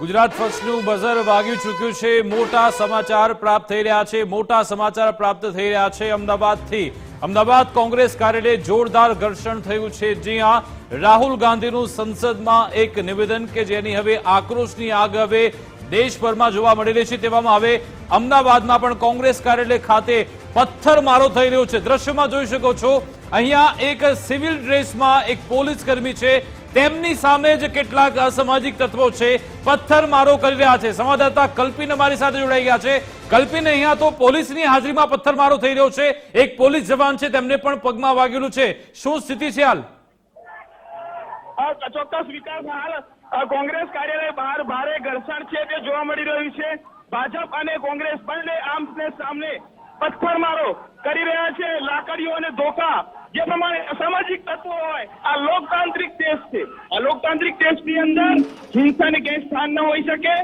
Gujarat ફર્સ્ટનું buzzer વાગી ચૂક્યું છે. મોટા સમાચાર પ્રાપ્ત થઈ રહ્યા છે. મોટા સમાચાર પ્રાપ્ત થઈ રહ્યા છે અમદાવાદથી. અમદાવાદ કોંગ્રેસ કાર્યાલય જોરદાર ઘર્ષણ થયું છે. જ્યાં રાહુલ ગાંધીનું સંસદમાં એક નિવેદન કે જેની હવે આક્રોશની આગ હવે દેશભરમાં જોવા મળી રહી છે. તેવામાં હવે અમદાવાદમાં પણ કોંગ્રેસ કાર્યાલય ખાતે પથ્થરમારો થઈ રહ્યો છે. દ્રશ્યમાં જોઈ શકો છો, અહીંયા એક સિવિલ ડ્રેસમાં એક પોલીસ કર્મી છે. તેમની સામે જ કેટલાક અસામાજિક તત્વો છે. પથ્થરમારો કરી રહ્યા છે. સંવાદદાતા કલ્પિન અમારી સાથે જોડાઈ ગયા છે. કલ્પિન, અહીંયા તો પોલીસની હાજરીમાં પથ્થરમારો થઈ રહ્યો છે. એક પોલીસ જવાન છે, તેમને પણ પગમાં વાગેલું છે. શું સ્થિતિ છે હાલ? ચોક્કસ વિકાસ હાલ. કોંગ્રેસ કાર્યાલય બહાર ભારે ઘર્ષણ છે તે જોવા મળી રહ્યું છે. ભાજપ અને કોંગ્રેસ બંને આમને સામે પથ્થરમારો કરી રહ્યા છે. લાકડીઓ અને ધોકા જે પ્રમાણે અસામાજિક તત્વો હોય, આ લોકતાંત્રિક દેશ છે. આ લોકતાંત્રિક દેશની અંદર હિંસાને ક્યાંય સ્થાન ન હોઈ શકે.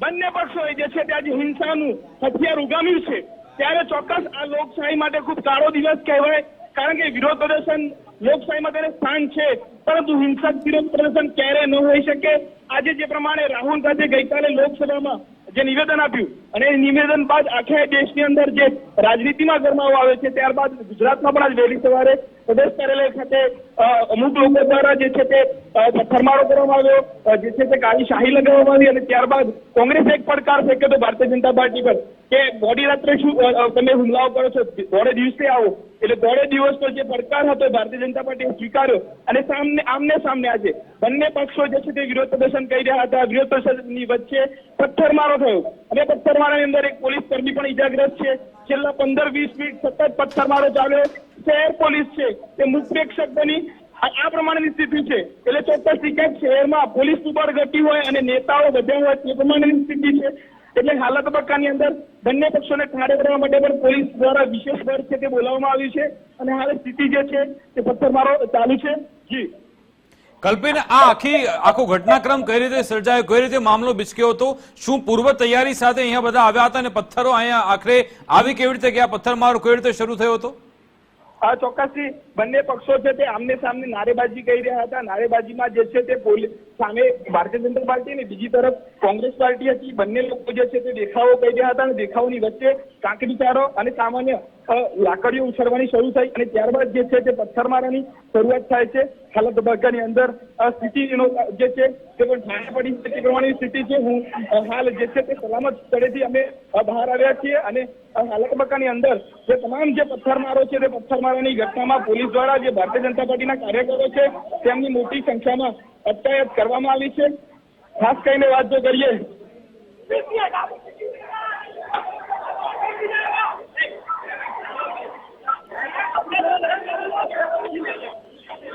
બંને પક્ષોએ જે છે ત્યાં જે હિંસાનું હથિયાર ઉગામ્યું છે. ત્યારે ચોક્કસ આ લોકશાહી માટે ખૂબ કાળો દિવસ કહેવાય, કારણ કે વિરોધ પ્રદર્શન લોકશાહીમાં તેને સ્થાન છે. પરંતુ હિંસક વિરોધ પ્રદર્શન ક્યારે ન હોઈ શકે? આજે જે પ્રમાણે રાહુલ ગાંધી ગઈકાલે લોકસભામાં જે નિવેદન આપ્યું, અને એ નિવેદન બાદ આખા દેશની અંદર જે રાજનીતિમાં ગરમાવો આવે છે, ત્યારબાદ ગુજરાતમાં પણ આજ વહેલી સવારે પ્રદેશ કાર્યાલય ખાતે અમુક લોકો દ્વારા જે છે તે પથ્થરમારો કરવામાં આવ્યો. જે છે તે કાળી શાહી લગાવવામાં આવી અને ત્યારબાદ કોંગ્રેસ એક પડકાર ફેંક્યો હતો ભારતીય જનતા પાર્ટી પર કે મોડી રાત્રે શું તમે હુમલાઓ કરો છો, દોડે દિવસે આવો. એટલે દોડે દિવસનો જે પડકાર હતો ભારતીય જનતા પાર્ટીએ સ્વીકાર્યો. અને સામને, આમને સામને આજે બંને પક્ષો જે છે તે વિરોધ પ્રદર્શન કરી રહ્યા હતા. વિરોધ પ્રદર્શનની વચ્ચે પથ્થરમારો થયો. અને પથ્થરમારાની અંદર એક પોલીસ કર્મી પણ ઈજાગ્રસ્ત છે. છેલ્લા પંદર, વીસ મિનિટ સતત પથ્થરમારો ચાલ્યો શહેર પોલીસ છે, તે મુખપ્રેક્ષક બની. આ પ્રમાણેની સ્થિતિ છે. એટલે ચોક્કસ ક્યાંક શહેરમાં પોલીસ ઉપર ઘટી હોય અને નેતાઓ બધા હોય, તે પ્રમાણેની સ્થિતિ છે. એટલે હાલ તબક્કાની અંદર બંને પક્ષોને ઠારે કરવા માટે પણ પોલીસ દ્વારા વિશેષ બળ છે તે બોલાવવામાં આવ્યું છે. અને હાલ સ્થિતિ જે છે, તે પથ્થરમારો ચાલુ છે. જી. કલ્પિન, આ આખી, આખો ઘટનાક્રમ કઈ રીતે સર્જાયો? કઈ રીતે મામલો બિચક્યો હતો? શું પૂર્વ તૈયારી સાથે અહીંયા બધા આવ્યા હતા અને પથ્થરો અહીંયા આખરે આવી કેવી રીતે ગયા? પથ્થરમારો કેવી રીતે શરૂ થયો હતો? આ ચોક્કસથી બંને પક્ષો છે તે આમને સામને નારેબાજી કરી રહ્યા હતા. નારેબાજીમાં જે છે તે સામે ભારતીય જનતા પાર્ટી અને બીજી તરફ કોંગ્રેસ પાર્ટી હતી. બંને લોકો જે છે તે દેખાવો કરી રહ્યા હતા અને દેખાવોની વચ્ચે કાંકરીચારો અને સામાન્ય લાકડીઓ ઉછળવાની શરૂ થઈ અને ત્યારબાદ જે છે તે પથ્થરમારાની શરૂઆત થાય છે. હાલત તબક્કાની અંદર સ્થિતિનો જે છે તે પણ ઠારે પડી તે પ્રમાણેની સ્થિતિ છે, હું હાલ જે છે તે સલામત સ્થળેથી અમે બહાર આવ્યા છીએ અને હાલત હાલ તબક્કાની અંદર જે તમામ જે પથ્થરમારો છે તે પથ્થરમારાની ઘટનામાં પોલીસ દ્વારા જે ભારતીય જનતા પાર્ટીના કાર્યકરો છે, તેમની મોટી સંખ્યામાં અટકાયત કરવામાં આવી છે. ખાસ કરીને વાત જો કરીએ,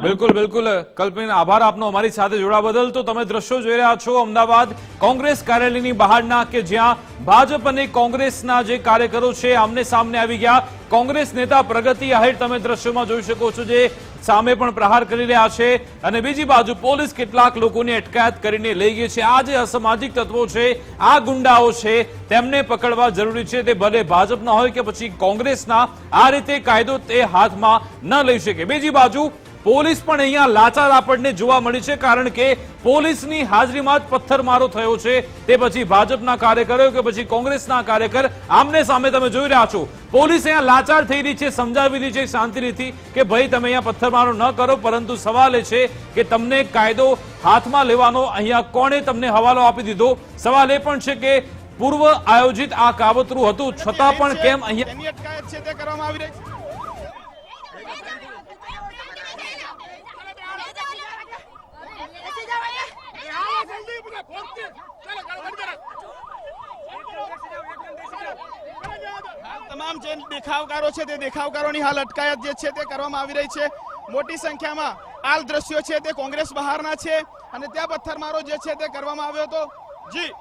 બિલકુલ બિલકુલ. કલ્પિન, આભાર આપનો અમારી સાથે જોડા બદલ. તો તમે દ્રશ્યો જોઈ રહ્યા છો અમદાવાદ કોંગ્રેસ કાર્યાલયની બહારના કે જ્યાં ભાજપ અને કોંગ્રેસના જે કાર્યકરો છે, આમને સામને આવી ગયા. કોંગ્રેસ નેતા પ્રગતિ આહિર તમે દ્રશ્યોમાં જોઈ શકો છો જે સામે પણ પ્રહાર કરી રહ્યા છે અને બીજી બાજુ પોલીસ કેટલાક લોકોની અટકાયત કરીને લઈ ગઈ છે. આ જે અસામાજિક તત્વો છે, આ ગુંડાઓ છે, તેમને પકડવા જરૂરી છે. તે ભલે ભાજપના હોય કે પછી કોંગ્રેસના, આ રીતે કાયદો તે હાથમાં ન લઈ શકે. બીજી બાજુ પોલીસ પણ અહીંયા લાચાર આપણને જોવા મળી છે, કારણ કે પોલીસની હાજરીમાં જ પથ્થરમારો થયો છે. તે પછી ભાજપના કાર્યકરો કે પછી કોંગ્રેસના કાર્યકર આમને સામે તમે જોઈ રહ્યા છો. પોલીસ અહીંયા લાચાર થઈ રહી છે, સમજાવી રહી છે શાંતિથી કે ભાઈ તમે અહીંયા પથ્થરમારો ન કરો, પરંતુ સવાલ એ છે કે તમને કાયદો હાથમાં લેવાનો અહીંયા કોણે તમને હવાલો આપી દીધો? સવાલ એ પણ છે કે પૂર્વ આયોજિત આ કાવતરું હતું, છતાં પણ કેમ અહીંયા તેની અટકાયત છે તે કરવામાં આવી રહી છે તમામ જે દેખાવકારો છે તે દેખાવકારોની હાલ અટકાયત જે છે તે કરવામાં આવી રહી છે. મોટી સંખ્યામાં હાલ દ્રશ્યો છે તે કોંગ્રેસ બહારના છે અને ત્યાં પથ્થરમારો જે છે તે કરવામાં આવ્યો હતો. જી.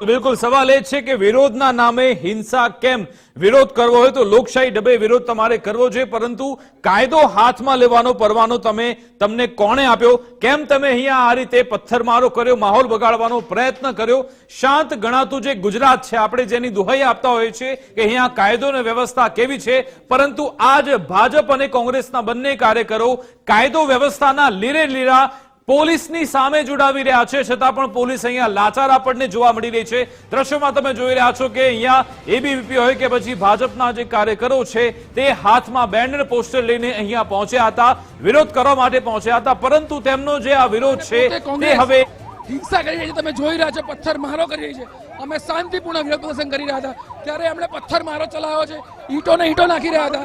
બિલકુલ સવાલ એ છે કે વિરોધના નામે હિંસા કેમ? વિરોધ કરવો હોય તો લોકશાહી ડબે વિરોધ તમારે કરવો જોઈએ, પરંતુ કાયદો હાથમાં લેવાનો, પરવાનો તમે, તમને કોણે આપ્યો? કેમ તમે અહીંયા આ રીતે પથ્થરમારો કર્યો, માહોલ બગાડવાનો પ્રયત્ન કર્યો? શાંત ગણાતું જે ગુજરાત છે, આપણે જેની દુહાઈ આપતા હોઈએ છીએ કે અહીંયા કાયદો અને વ્યવસ્થા કેવી છે, પરંતુ આજ ભાજપ અને કોંગ્રેસના બંને કાર્યકરો કાયદો વ્યવસ્થાના લીરે લીરા પોલીસની સામે જોડાવી રહ્યા છે. છતાં પણ પોલીસ અહીંયા લાચાર આપણને જોવા મળી રહી છે. દ્રશ્યોમાં તમે જોઈ રહ્યા છો કે અહીંયા એબીવીપી હોય કે પછી ભાજપના જે કાર્યકરો છે તે હાથમાં બેનર પોસ્ટર લઈને અહીંયા પહોંચ્યા હતા. વિરોધ કરવા માટે પહોંચ્યા હતા પરંતુ તેમનો જે આ વિરોધ છે તે હવે હિંસા કરી રહી છે. તમે જોઈ રહ્યા છો પથ્થર મારો કરી રહી છે. અમે શાંતિપૂર્ણ વિરોધ પ્રદર્શન કરી રહ્યા હતા. ત્યારે એમણે પથ્થર મારો ચલાવ્યો છે. ઈંટો ને ઈંટો નાખી રહ્યા હતા.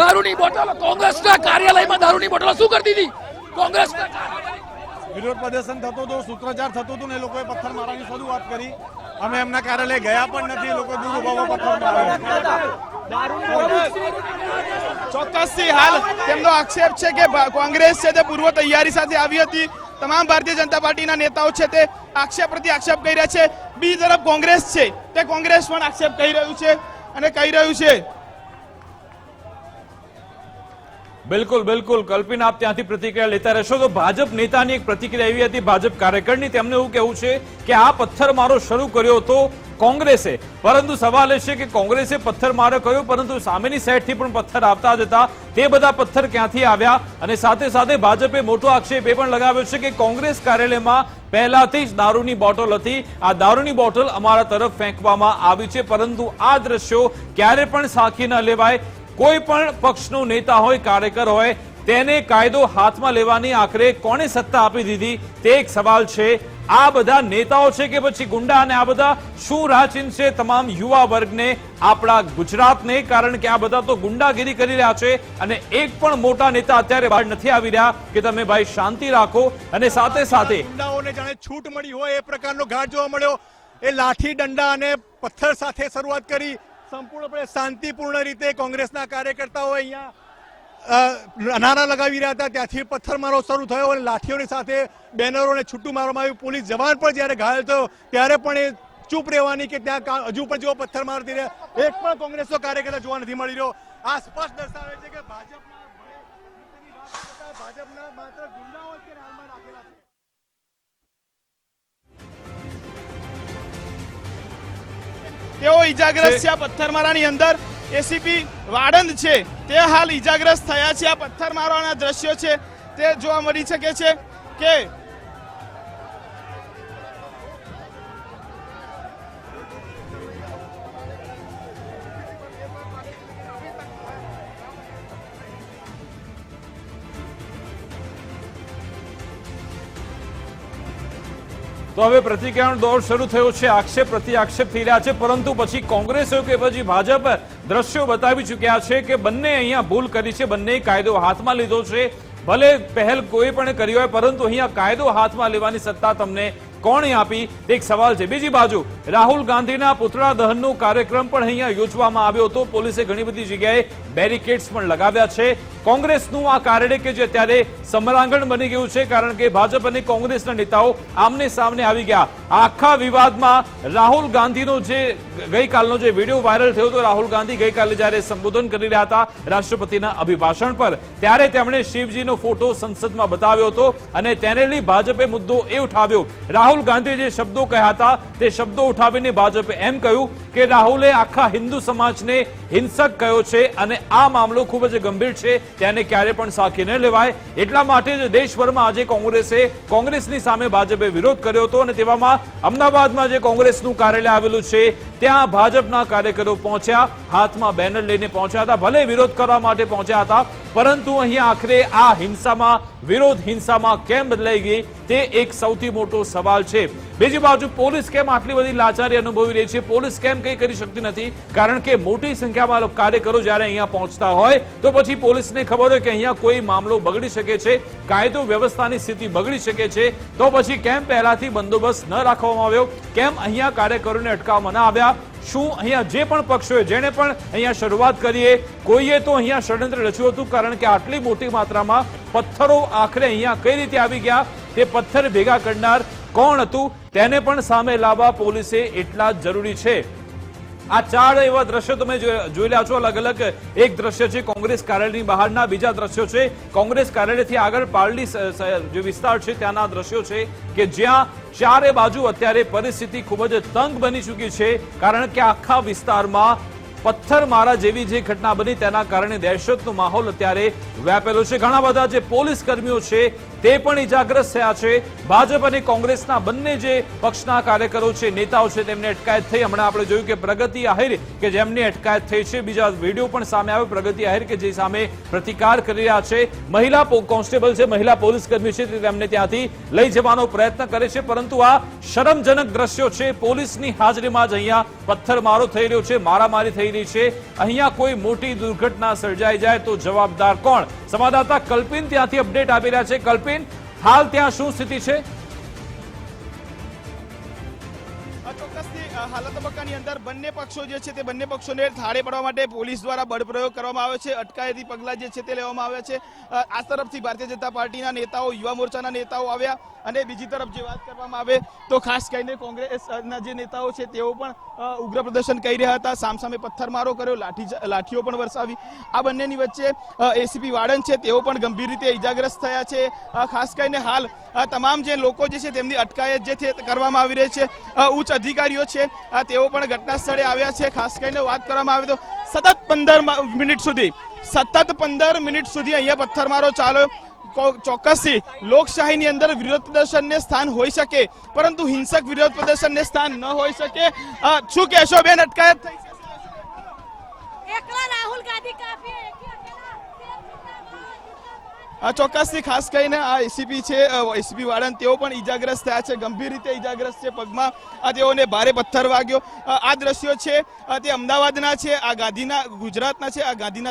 દારૂની બોટલો કોંગ્રેસના કાર્યાલયમાં દારૂની બોટલો શું કરતી હતી કોંગ્રેસના કાર્યાલય વિરોધ પ્રદર્શન થતું હતું, સૂત્રોચ્ચાર થતું હતું ને એ લોકોએ પથ્થર મારવાની શરૂઆત કરી. અમે એમના કાર્યાલય ગયા પણ નથી લોકો દૂર ઊભા પથ્થર મારે ચોક્કસથી હાલ તેમનો આક્ષેપ છે કે કોંગ્રેસ છે તે પૂર્વ તૈયારી સાથે આવી હતી. તમામ ભારતીય જનતા પાર્ટીના નેતાઓ છે તે આક્ષેપ પ્રતિ આક્ષેપ કરી રહ્યા છે. બીજી તરફ કોંગ્રેસ છે તે કોંગ્રેસ પણ આક્ષેપ કહી રહ્યું છે અને કહી રહ્યું છે બિલકુલ બિલકુલ. કલ્પિન, આપ ત્યાંથી પ્રતિક્રિયા લેતા રહેશો. તો ભાજપ નેતાની એક પ્રતિક્રિયા એવી હતી, ભાજપ કાર્યકરની. તેમને એવું કહેવું છે કે આ પથ્થરમારો શરૂ કર્યો હતો કોંગ્રેસે. પરંતુ સવાલ એ છે કે કોંગ્રેસે પથ્થરમારો કર્યો, પરંતુ સામેની સાઈડથી પણ પથ્થર આવતા જ હતા. તે બધા પથ્થર ક્યાંથી આવ્યા? અને સાથે સાથે ભાજપે મોટો આક્ષેપ એ પણ લગાવ્યો છે કે કોંગ્રેસ કાર્યાલયમાં પહેલાથી જ દારૂની બોટલ હતી. આ દારૂની બોટલ અમારા તરફ ફેંકવામાં આવી છે. પરંતુ આ દ્રશ્યો ક્યારે પણ સાખી ન લેવાય. કોઈ પણ પક્ષનો નેતા હોય, કાર્યકર હોય, તેને કાયદો હાથમાં લેવાની આખરે કોણે સત્તા આપી દીધી તે એક સવાલ છે. આ બધા નેતાઓ છે કે પછી ગુંડા અને આ બધા શું રાહચીન છે તમામ યુવા વર્ગને, આપણા ગુજરાતને? કારણ કે આ બધા તો ગુંડાગીરી કરી રહ્યા છે અને એક પણ મોટા નેતા અત્યારે બહાર નથી આવી રહ્યા કે તમે ભાઈ શાંતિ રાખો. અને સાથે સાથે ગુંડાઓને જાણે છૂટ મળી હોય, એ પ્રકારનો ઘાટ જોવા મળ્યો. એ લાઠી દંડા અને પથ્થર સાથે શરૂઆત કરી. સંપૂર્ણપણે શાંતિપૂર્ણ રીતે કોંગ્રેસના કાર્યકર્તાઓ અહીંયા નારા લગાવી રહ્યા હતા. ત્યાંથી પથ્થરમારો શરૂ થયો અને લાઠીઓની સાથે બેનરોને છૂટું મારવામાં આવ્યું. પોલીસ જવાન પણ જ્યારે ઘાયલ થયો, ત્યારે પણ એ ચૂપ રહેવાની કે ત્યાં હજુ પણ જેવો પથ્થર મારતી રહે એક પણ કોંગ્રેસનો કાર્યકર્તા જોવા નથી મળી રહ્યો. આ સ્પષ્ટ દર્શાવે છે કે ભાજપના ભાજપના માત્ર ગુંડાઓ તેઓ ઈજાગ્રસ્ત છે આ પથ્થરમારાની અંદર. એસીપી વાડંદ છે. તે હાલ ઈજાગ્રસ્ત થયા છે. આ પથ્થરમારાના દ્રશ્યો છે. તે જોવા મળી શકે છે કે તો હવે પ્રતિક્રિયાનો દોર શરૂ થયો છે. આક્ષેપ પ્રતિ આક્ષેપ થઈ રહ્યા છે. પરંતુ પછી કોંગ્રેસ કે પછી ભાજપ દ્રશ્યો બતાવી ચૂક્યા છે કે બંને અહીંયા ભૂલ કરી છે. બંને કાયદો હાથમાં લીધો છે. ભલે પહેલ કોઈ પણ કરી હોય, પરંતુ અહીંયા કાયદો હાથમાં લેવાની સત્તા તમને કોણે આપી? એક સવાલ છે. બીજી બાજુ, રાહુલ ગાંધીના પુતળા દહનનો કાર્યક્રમ પણ અહીંયા યોજવામાં આવ્યો હતો. પોલીસે ઘણી બધી જગ્યાએ બેરિકેડ્સ પણ લગાવ્યા છે. કોંગ્રેસનું આ કાર્ય કે જે અત્યારે સમરાંગણ બની ગયું છે, કારણ કે ભાજપ અને કોંગ્રેસના નેતાઓ આમને સામને આવી ગયા. આખા વિવાદમાં રાહુલ ગાંધીનો જે ગઈકાલનો જે વીડિયો વાયરલ થયો હતો, રાહુલ ગાંધી ગઈકાલે જ્યારે સંબોધન કરી રહ્યા હતા રાષ્ટ્રપતિના અભિભાષણ પર, ત્યારે તેમણે શિવજીનો ફોટો સંસદમાં બતાવ્યો હતો અને તેને લઈ ભાજપે મુદ્દો એ ઉઠાવ્યો. રાહુલ ગાંધીએ જે શબ્દો કહ્યા હતા, તે શબ્દો ઉઠાવીને ભાજપે એમ કહ્યું કે રાહુલે આખા હિન્દુ સમાજને હિંસક કહ્યો છે અને આ મામલો ખૂબ જ ગંભીર છે તેને ક્યારે પણ સાખી ન લેવાય. એટલા માટે જ દેશભરમાં આજે કોંગ્રેસે કોંગ્રેસની સામે ભાજપે વિરોધ કર્યો હતો અને તેવામાં અમદાવાદમાં જે કોંગ્રેસનું કાર્યાલય આવેલું છે ત્યાં ભાજપના કાર્યકરો પહોંચ્યા, હાથમાં બેનર લઈને પહોંચ્યા હતા, ભલે વિરોધ કરવા માટે પહોંચ્યા હતા, પરંતુ અહીંયા આખરે આ હિંસામાં, વિરોધ હિંસામાં કેમ બદલાઈ ગઈ, તે એક સૌથી મોટો સવાલ છે. બીજી બાજુ પોલીસ કેમ આટલી બધી લાચારી અનુભવી રહી છે? પોલીસ કેમ કંઈ કરી શકતી નથી? કારણ કે મોટી સંખ્યામાં કાર્યકરો જ્યારે અહીંયા પહોંચતા હોય, તો પછી પોલીસને ખબર હોય કે અહીંયા કોઈ મામલો બગડી શકે છે, કાયદો વ્યવસ્થાની સ્થિતિ બગડી શકે છે, તો પછી કેમ પહેલાથી બંદોબસ્ત ન રાખવામાં આવ્યો? કેમ અહીંયા કાર્યકરોને અટકાવવામાં આવ્યા? શું અહીંયા જે પણ પક્ષોએ જેણે પણ અહીંયા શરૂઆત કરીએ કોઈએ તો અહીંયા ષડયંત્ર રચ્યું હતું, કારણ કે આટલી મોટી માત્રામાં પથ્થરો આખરે અહીંયા કઈ રીતે આવી ગયા, તે પથ્થર ભેગા કરનાર કોણ હતું, તેને પણ સામે લાવવા પોલીસે એટલા જ જરૂરી છે. આ ચાર એવા દ્રશ્યો તમે જોઈ રહ્યા છો અલગ અલગ એક દ્રશ્ય છે કોંગ્રેસ કાર્યાલયની બહારના, બીજા દ્રશ્યો છે કોંગ્રેસ કાર્યાલયથી આગળ પારડી જે વિસ્તાર છે ત્યાંના દ્રશ્યો છે કે જ્યાં ચારે બાજુ અત્યારે પરિસ્થિતિ ખૂબ જ તંગ બની ચૂકી છે, કારણ કે આખા વિસ્તારમાં પથ્થરમારા જેવી જે ઘટના બની તેના કારણે દહેશતનો માહોલ અત્યારે વ્યાપેલો છે. ઘણા બધા જે પોલીસ કર્મીઓ છે તે પણ ઇજાગ્રસ્ત થયા છે. ભાજપ અને કોંગ્રેસના બંને જે પક્ષના કાર્યકરો છે, નેતાઓ છે, તેમને અટકાયત થઈ. હમણાં આપણે જોયું કે પ્રગતિ આહિર, કે જેમની અટકાયત થઈ છે. બીજા વીડિયો પણ સામે આવ્યો. પ્રગતિ આહિર કે જે સામે પ્રતિકાર કરી રહ્યા છે. મહિલા કોન્સ્ટેબલ છે, મહિલા પોલીસ કર્મી છે તેમને ત્યાંથી લઈ જવાનો પ્રયત્ન કરે છે. પરંતુ આ શરમજનક દ્રશ્યો છે. પોલીસની હાજરીમાં જ અહીંયા પથ્થરમારો થઈ રહ્યો છે, મારામારી થઈ રહી છે. અહીંયા કોઈ મોટી દુર્ઘટના સર્જાઈ જાય તો જવાબદાર કોણ? સંવાદદાતા કલ્પિન ત્યાંથી અપડેટ આપી રહ્યા છે. કલ્પિન, હાલ ત્યાં શું સ્થિતિ છે? ચોક્કસથી અ, તબક્કાની અંદર બંને પક્ષો જે છે તે બંને પક્ષોને થાળે પડવા માટે પોલીસ દ્વારા બળપ્રયોગ કરવામાં આવે છે. અટકાયતી પગલાં જે છે તે લેવામાં આવ્યા છે. આ તરફથી ભારતીય જનતા પાર્ટીના નેતાઓ યુવા મોરચાના નેતાઓ આવ્યા અને બીજી તરફ જે વાત કરવામાં આવે તો ખાસ કરીને કોંગ્રેસના જે નેતાઓ છે તેઓ પણ ઉગ્ર પ્રદર્શન કરી રહ્યા હતા. સામસામે પથ્થરમારો કર્યો લાઠી લાઠીઓ પણ વરસાવી. આ બંનેની વચ્ચે એસીપી વાડન છે તેઓ પણ ગંભીર રીતે ઇજાગ્રસ્ત થયા છે. ખાસ કરીને હાલ તમામ જે લોકો જે છે તેમની અટકાયત જે છે કરવામાં આવી રહી છે. ઉચ્ચ અધિકારીઓ છે. તેઓ પણ ઘટના સ્થળે આવ્યા છે. ખાસ કરીને વાત કરવામાં આવે તો સતત પંદર મિનિટ સુધી, સતત પંદર મિનિટ સુધી અહીંયા પથ્થરમારો ચાલ્યો ચોક્કસથી લોકશાહીની અંદર વિરોધ પ્રદર્શનને સ્થાન હોઈ શકે, પરંતુ હિંસક વિરોધ પ્રદર્શનને સ્થાન ન હોઈ શકે. શું કહેશો બેન? અટકાયત એકલા રાહુલ ગાંધી કાફી ચોક્કસથી ખાસ કરીને આ એસીપી છે એસીપી વાળન તેઓ પણ ઈજાગ્રસ્ત થયા છે, ગંભીર રીતે ઈજાગ્રસ્ત છે પગમાં. તેઓને ભારે પથ્થર વાગ્યો. આ દ્રશ્યો છે તે અમદાવાદના છે, આ ગાંધીના, ગુજરાતના છે, આ ગાંધીના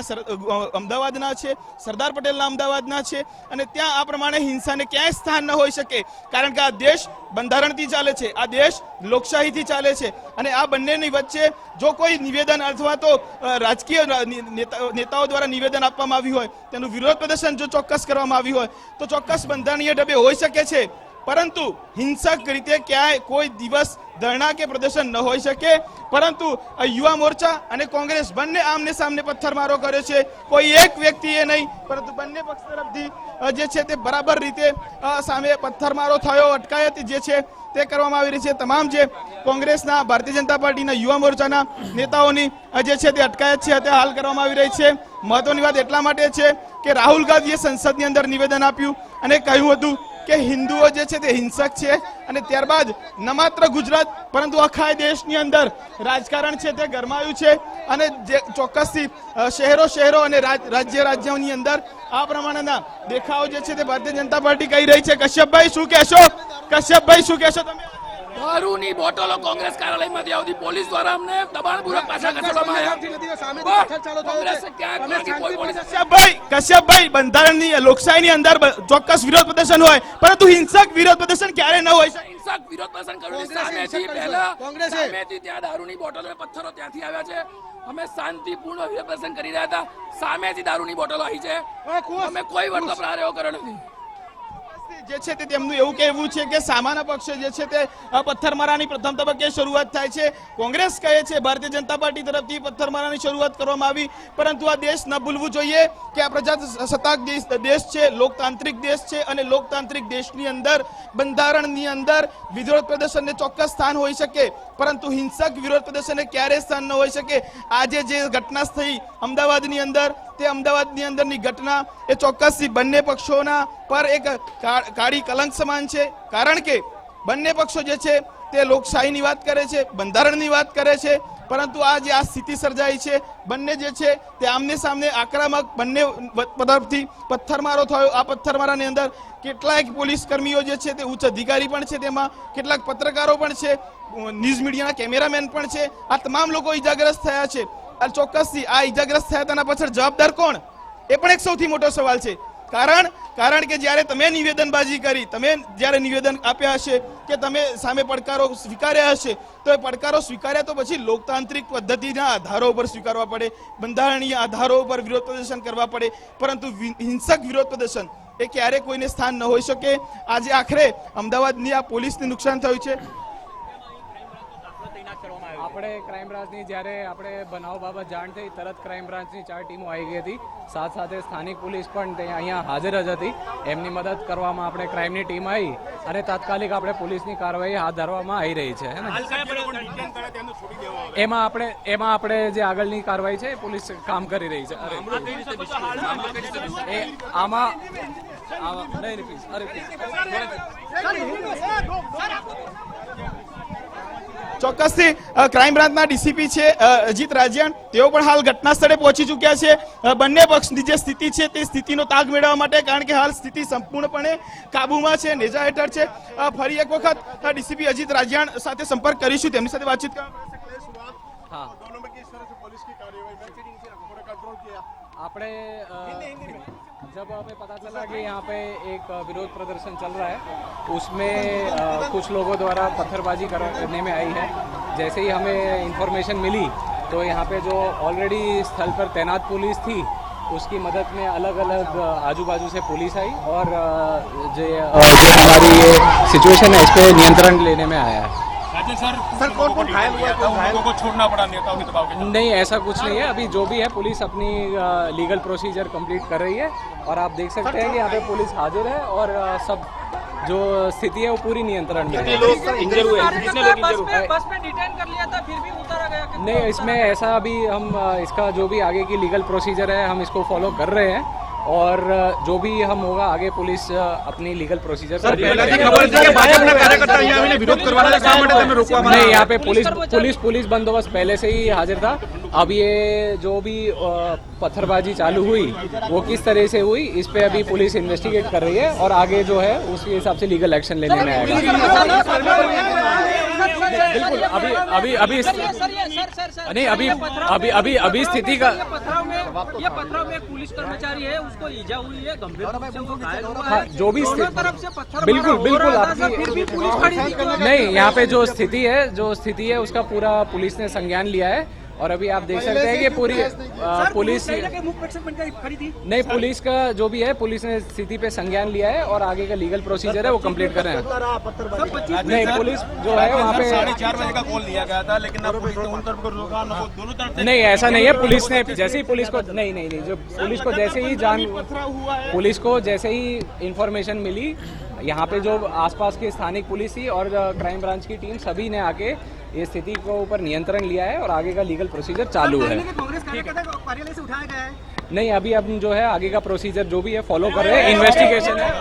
અમદાવાદના છે, સરદાર પટેલના અમદાવાદના છે. અને ત્યાં આ પ્રમાણે હિંસાને ક્યાંય સ્થાન ન હોઈ શકે, કારણ કે આ દેશ બંધારણથી ચાલે છે, આ દેશ લોકશાહીથી ચાલે છે. અને આ બંનેની વચ્ચે જો કોઈ નિવેદન અથવા તો રાજકીય નેતા- નેતાઓ દ્વારા નિવેદન આપવામાં આવ્યું હોય, તેનું વિરોધ પ્રદર્શન જો ચોક્કસ કરવામાં આવી હોય તો ચોક્કસ બંધારણીય ડબે હોઈ શકે છે. પરંતુ હિંસક રીતે ક્યાંય કોઈ દિવસ ધરણા કે પ્રદર્શન ન હોઈ શકે. પરંતુ યુવા મોરચા અને કોંગ્રેસ બંને આમને સામને પથ્થરમારો કર્યો છે. કોઈ એક વ્યક્તિએ નહીં, પરંતુ બંને પક્ષ તરફથી જે છે તે બરાબર રીતે સામે પથ્થરમારો થયો, અટકાયત જે છે તે કરવામાં આવી રહી છે. તમામ જે કોંગ્રેસના, ભારતીય જનતા પાર્ટીના યુવા મોરચાના નેતાઓની જે છે તે અટકાયત છે તે હાલ કરવામાં આવી રહી છે. મહત્વની વાત એટલા માટે છે કે રાહુલ ગાંધીએ સંસદની અંદર નિવેદન આપ્યું અને કહ્યું હતું કે હિન્દુઓ જે છે તે હિંસક છે અને ત્યારબાદ ન માત્ર ગુજરાત, પરંતુ આખા દેશની અંદર રાજકારણ છે તે ગરમાયું છે અને જે ચોક્કસથી શહેરો શહેરો અને રાજ્ય રાજ્યોની અંદર આ પ્રમાણેના દેખાવો જે છે તે ભારતીય જનતા પાર્ટી કહી રહી છે. કશ્યપભાઈ, શું કહેશો? કશ્યપભાઈ, શું કહેશો તમે? દારૂની બોટલો કોંગ્રેસ કાર્યાલયમાંથી આવતી. પોલીસ દ્વારા અમને દબાણપૂર્વક પાછા ખસેડવામાં આવ્યા. કોંગ્રેસે કશ્યપભાઈ કશ્યપભાઈ બંધારણની લોકશાહીની અંદર ચોક્કસ વિરોધ પ્રદર્શન હોય પરંતુ હિંસક વિરોધ પ્રદર્શન ક્યારે ન હોય? હિંસક વિરોધ પ્રદર્શન કર્યું છે. સામેથી પહેલા સામેથી ત્યાં દારૂની બોટલો પથ્થરો ત્યાંથી આવ્યા છે. અમે શાંતિપૂર્ણ વિરોધ પ્રદર્શન કરી રહ્યા હતા. સામેથી દારૂની બોટલો આવી છે. અમે કોઈ વર્તો પ્રારંભ કર્યો નથી. જે છે તે તેમનું એવું કહેવું છે કે સામાન્ય પક્ષે જે છે તે પથ્થરમારાની પ્રથમ તબક્કે શરૂઆત થાય છે. કોંગ્રેસ કહે છે, ભારતીય જનતા પાર્ટી તરફથી પથ્થરમારાની શરૂઆત કરવામાં આવી. પરંતુ આ દેશ ન ભૂલવું જોઈએ કે આ પ્રજાસત્તાક દેશ દેશ છે, લોકતાંત્રિક દેશ છે અને લોકતાંત્રિક દેશની અંદર, બંધારણની અંદર વિરોધ પ્રદર્શનને ચોક્કસ સ્થાન હોઈ શકે. પરંતુ હિંસક વિરોધ પ્રદર્શનને ક્યારેય સ્થાન ન હોઈ શકે. આજે જે ઘટના થઈ અમદાવાદની અંદર તે અમદાવાદની અંદરની ઘટના એ ચોક્કસથી બંને પક્ષોના પર એક કાળી કલંક સમાન છે. કારણ કે બંને પક્ષો જે છે તે લોકશાહીની વાત કરે છે, બંધારણની વાત કરે છે, પરંતુ આ જે આ સ્થિતિ સર્જાઈ છે, બંને જે છે તે આમને સામને આક્રમક બંને તરફથી પથ્થરમારો થયો. આ પથ્થરમારાની અંદર કેટલાક પોલીસ કર્મીઓ જે છે તે ઉચ્ચ અધિકારી પણ છે, તેમાં કેટલાક પત્રકારો પણ છે ન્યૂઝ મીડિયાના કેમેરામેન પણ છે. આ તમામ લોકો ઇજાગ્રસ્ત થયા છે. આ ચોક્કસથી આ ઈજાગ્રસ્ત થયા તેના પાછળ જવાબદાર કોણ? એ પણ એક સૌથી મોટો સવાલ છે. કારણ કારણ કે જ્યારે તમે નિવેદનબાજી કરી, તમે જ્યારે નિવેદન આપ્યા હશે કે તમે સામે પડકારો સ્વીકાર્યા હશે, તો એ પડકારો સ્વીકાર્યા તો પછી લોકતાંત્રિક પદ્ધતિના આધારો ઉપર સ્વીકારવા પડે, બંધારણીય આધારો ઉપર વિરોધ પ્રદર્શન કરવા પડે, પરંતુ હિંસક વિરોધ પ્રદર્શન એ ક્યારે કોઈને સ્થાન ન હોઈ શકે. આજે આખરે અમદાવાદની આ પોલીસને નુકસાન થયું છે. આપણે ક્રાઇમ બ્રાન્ચની જ્યારે આપણે બનાવ બાબત જાણ થઈ તરત ક્રાઇમ બ્રાન્ચની ચાર ટીમો આવી ગઈ હતી સાથ સાથે સ્થાનિક પોલીસ પણ ત્યાં અહીંયા હાજર જ હતી એમની મદદ કરવામાં આપણે ક્રાઇમની ટીમ આવી અને તાત્કાલિક આપણે પોલીસની કાર્યવાહી હાથ ધરવામાં આવી રહી છે એમાં આપણે એમાં આપણે જે આગળની કાર્યવાહી છે એ પોલીસ કામ કરી રહી છે અરે એ આમાં આમાં નહીં અરે. ચોક્કસથી ક્રાઇમ બ્રાન્ચના ડીસીપી છે અજીત રાજ્યાન. તેઓ પણ હાલ ઘટના સ્થળે પહોંચી ચૂક્યા છે. બંને પક્ષની જે સ્થિતિ છે તે સ્થિતિનો તાગ મેળવવા માટે કારણ કે હાલ સ્થિતિ સંપૂર્ણપણે કાબૂમાં છે નેજા હેઠળ છે. ફરી એક વખત ડીસીપી અજીત રાજ્યાન સાથે સંપર્ક કરીશું તેમની સાથે વાતચીત કરવા આપણે जब हमें पता चला कि यहाँ पे एक विरोध प्रदर्शन चल रहा है उसमें कुछ लोगों द्वारा पत्थरबाजी करने में आई है। जैसे ही हमें इंफॉर्मेशन मिली तो यहाँ पे जो ऑलरेडी स्थल पर तैनात पुलिस थी उसकी मदद में अलग अलग आजू बाजू से पुलिस आई और जो हमारी ये सिचुएशन है इस पर नियंत्रण लेने में आया है। सर कौन कौन घायल हुआ को छोड़ना पड़ा नेताओं के दबाव के नहीं ऐसा कुछ नहीं है। अभी जो भी है पुलिस अपनी लीगल प्रोसीजर कंप्लीट कर रही है। और आप देख सकते हैं कि यहाँ पे पुलिस हाजिर है और सब जो स्थिति है वो पूरी नियंत्रण में है। बस में डिटेन कर लिया था फिर भी उतारा गया नहीं इसमें ऐसा अभी हम इसका जो भी आगे की लीगल प्रोसीजर है हम इसको फॉलो कर रहे हैं। और जो भी हम होगा आगे पुलिस अपनी लीगल प्रोसीजर सर नहीं यहाँ पे पुलिस पुलिस पुलिस बंदोबस्त पहले से ही हाजिर था। अब ये जो भी पत्थरबाजी चालू हुई वो किस तरह से हुई इस पे अभी पुलिस इन्वेस्टिगेट कर रही है और आगे जो है उसके हिसाब से लीगल एक्शन लेने में आएगा। बिल्कुल अभी अभी अभी सर ये सर सर सर नहीं अभी अभी अभी अभी स्थिति का ये पथराव में पुलिस कर्मचारी है उसको ईजा हुई है गंभीर हाँ, जो भी स्थिति- तरफ़ से पत्थर बिल्कुल बिल्कुल रहा था, सर, आपकी फिर भी पुलिस खड़ी नहीं यहाँ पे जो स्थिति है जो स्थिति है उसका पूरा पुलिस ने संज्ञान लिया है। और अभी आप देख सकते हैं कि पूरी पुलिस नहीं पुलिस का जो भी है पुलिस ने स्थिति पे संज्ञान लिया है और आगे का लीगल प्रोसीजर है वो कंप्लीट कर रहे हैं। नहीं पुलिस जो है वहाँ पे चार बजे का कॉल लिया गया था लेकिन नहीं ऐसा नहीं है पुलिस ने जैसे ही पुलिस को नहीं नहीं नहीं जो पुलिस को जैसे ही जान पुलिस को जैसे ही इंफॉर्मेशन मिली यहाँ पे जो आसपास की स्थानिक पुलिस ही और क्राइम ब्रांच की टीम सभी ने आके ये स्थिति को ऊपर नियंत्रण लिया है और आगे का लीगल प्रोसीजर चालू है नहीं अभी अब जो है आगे का प्रोसीजर जो भी है फॉलो कर रहे हैं इन्वेस्टिगेशन है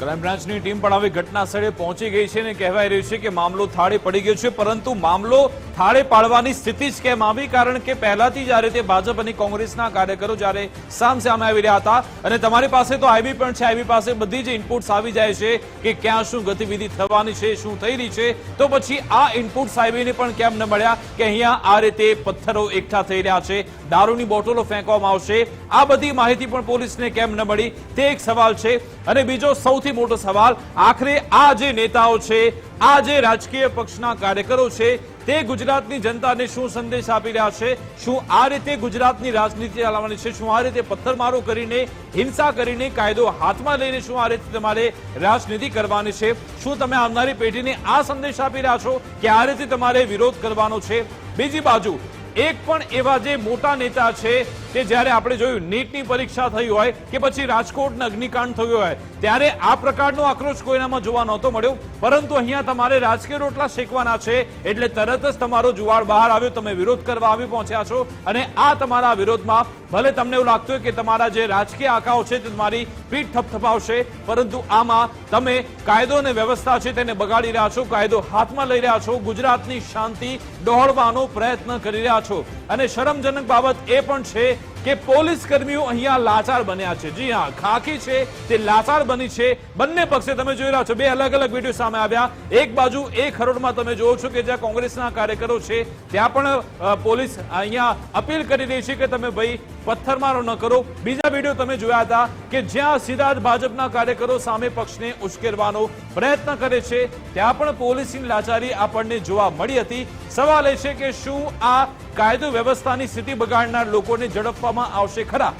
ક્રાઇમ બ્રાન્ચની ટીમ પણ હવે ઘટના પહોંચી ગઈ છે અને કહેવાય રહ્યું છે કે મામલો થાળે પડી ગયો છે, પરંતુ મામલો થાળે પાડવાની સ્થિતિ જ કેમ આવી? કારણ કે પહેલાથી જ્યારે તે ભાજપ અને કોંગ્રેસના કાર્યકરો જ્યારે સામસામે આવી રહ્યા હતા અને તમારી પાસે તો આઈબી પણ છે, આઈબી પાસે બધી જ ઇનપુટ્સ આવી જાય છે કે ક્યાં શું ગતિવિધિ થવાની છે, શું થઈ રહી છે. તો પછી આ ઇનપુટ્સ આઈબીને પણ કેમ ન મળ્યા કે અહીંયા આ રીતે પથ્થરો એકઠા થઈ રહ્યા છે, દારૂની બોટલો ફેંકવામાં આવશે? આ બધી માહિતી પણ પોલીસને કેમ ન મળી? તે એક સવાલ છે. અને બીજો સૌથી મોટો સવાલ આખરે આ જે નેતાઓ છે, આ જે રાજકીય પક્ષના કાર્યકરો છે, તે ગુજરાતની જનતાને શું સંદેશ આપી રહ્યા છે? શું આ રીતે ગુજરાતની રાજનીતિ ચલાવવાની છે? શું આ રીતે પથ્થરમારો કરીને, હિંસા કરીને કાયદો હાથમાં લઈને શું આ રીતે તમારે રાજનીતિ કરવાની છે? શું તમે આવનારી પેઢીને આ સંદેશ આપી રહ્યા છો કે આ રીતે તમારે વિરોધ કરવાનો છે? બીજી બાજુ, એક પણ એવા જે મોટા નેતા છે કે જ્યારે આપણે જોયું નીટની પરીક્ષા થઈ હોય કે પછી રાજકોટના અગ્નિકાંડ થયો હોય, ત્યારે આ પ્રકારનો આક્રોશ કોઈનામાં જોવા નહોતો મળ્યો. પરંતુ અહીંયા તમારે રાજકીય રોટલા શેકવાના છે, એટલે તરત જ તમારો જુવાળ બહાર આવ્યો, તમે વિરોધ કરવા આવી પહોંચ્યા છો. અને આ તમારા વિરોધમાં ભલે તમને એવું લાગતું હોય કે તમારા જે રાજકીય આંકાઓ છે તે તમારી પીઠ થપથપાવશે પરંતુ આમાં તમે કાયદો અને વ્યવસ્થા છે તેને બગાડી રહ્યા છો, કાયદો હાથમાં લઈ રહ્યા છો, ગુજરાતની શાંતિ દોહડવાનો પ્રયત્ન કરી રહ્યા છો. અને શરમજનક બાબત એ પણ છે કે પોલીસ કર્મીઓ અહીંયા લાચાર બન્યા છે. જી હા, ખાખી છે, તે લાચાર બની છે. બંને પક્ષે તમે જોઈ રહ્યા છો, બે અલગ અલગ વીડિયો સામે આવ્યા. એક બાજુ એક હરોડમાં તમે જોવો છો કે જ્યાં કોંગ્રેસના કાર્યકરો છે, ત્યાં પણ પોલીસ અહીંયા અપીલ કરી રહી છે કે તમે ભાઈ પથ્થરમારો ન કરો. બીજા વીડિયો તમે જોયા હતા કે જ્યાં સીધા જ ભાજપના કાર્યકરો સામે પક્ષને ઉશ્કેરવાનો પ્રયત્ન કરે છે, ત્યાં પણ પોલીસની લાચારી આપણને જોવા મળી હતી. સવાલ એ છે કે શું આ કાયદો વ્યવસ્થાની સ્થિતિ બગાડનાર લોકોને ઝડપવા કરવામાં આવશે ખરા.